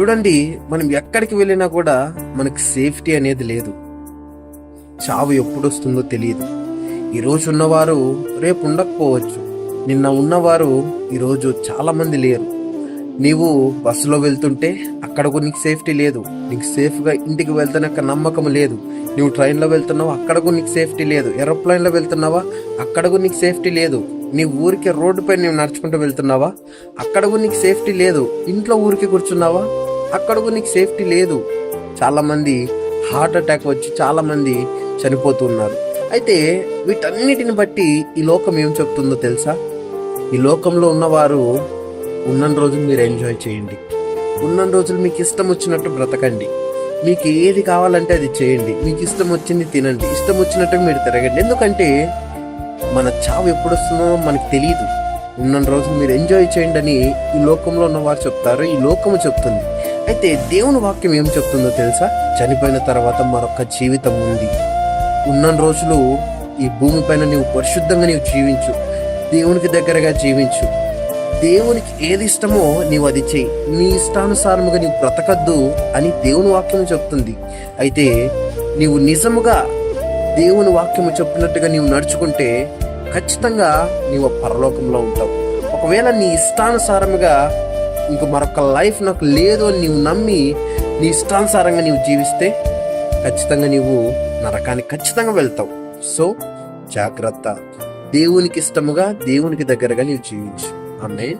చూడండి మనం ఎక్కడికి వెళ్ళినా కూడా మనకు సేఫ్టీ అనేది లేదు. చావు ఎప్పుడు వస్తుందో తెలియదు ఈరోజు ఉన్నవారు రేపు ఉండకపోవచ్చు. నిన్న ఉన్నవారు ఈరోజు చాలామంది లేరు. నీవు బస్సులో వెళ్తుంటే అక్కడ కూడా నీకు సేఫ్టీ లేదు. నీకు సేఫ్గా ఇంటికి వెళ్తున్న నమ్మకం లేదు. నువ్వు ట్రైన్లో వెళ్తున్నావు? అక్కడ కూడా నీకు సేఫ్టీ లేదు. ఏరోప్లైన్లో వెళ్తున్నావా? అక్కడ కూడా నీకు సేఫ్టీ లేదు. నీ ఊరికి రోడ్డుపై నువ్వు నడుచుకుంటూ వెళ్తున్నావా? అక్కడ కూడా నీకు సేఫ్టీ లేదు. ఇంట్లో ఊరికి కూర్చున్నావా? అక్కడ కూడా నీకు సేఫ్టీ లేదు. చాలామంది హార్ట్ అటాక్ వచ్చి చాలామంది చనిపోతున్నారు. అయితే వీటన్నిటిని బట్టి ఈ లోకం ఏం చెప్తుందో తెలుసా? ఈ లోకంలో ఉన్నవారు ఉన్న రోజులు మీరు ఎంజాయ్ చేయండి. ఉన్న రోజులు మీకు ఇష్టం వచ్చినట్టు బ్రతకండి. మీకు ఏది కావాలంటే అది చేయండి. మీకు ఇష్టం వచ్చింది తినండి. ఇష్టం వచ్చినట్టు మీరు తిరగండి. ఎందుకంటే మన చావు ఎప్పుడు వస్తుందో మనకు తెలియదు ఉన్న రోజులు మీరు ఎంజాయ్ చేయండి అని ఈ లోకంలో ఉన్న వారు చెప్తారు ఈ లోకము చెప్తుంది. అయితే దేవుని వాక్యం ఏం చెప్తుందో తెలుసా? చనిపోయిన తర్వాత మరొక జీవితం ఉంది. ఉన్న రోజులు ఈ భూమిపైన నీవు పరిశుద్ధంగా నీవు జీవించు. దేవునికి దగ్గరగా జీవించు. దేవునికి ఏది ఇష్టమో నీవు అది చేయి నీ ఇష్టానుసారముగా నీవు బ్రతకద్దు అని దేవుని వాక్యం చెప్తుంది. అయితే నీవు నిజముగా దేవుని వాక్యము చెప్పినట్టుగా నీవు నడుచుకుంటే ఖచ్చితంగా నీవు పరలోకంలో ఉంటావు. ఒకవేళ నీ ఇష్టానుసారముగా ఇంక మరొక లైఫ్ నాకు లేదు అని నీవు నమ్మి నీ ఇష్టానుసారంగా నీవు జీవిస్తే ఖచ్చితంగా నీవు నరకానికి ఖచ్చితంగా వెళ్తావు. సో జాగ్రత్త. దేవునికి ఇష్టముగా దేవునికి దగ్గరగా నీవు జీవించు. ఆమె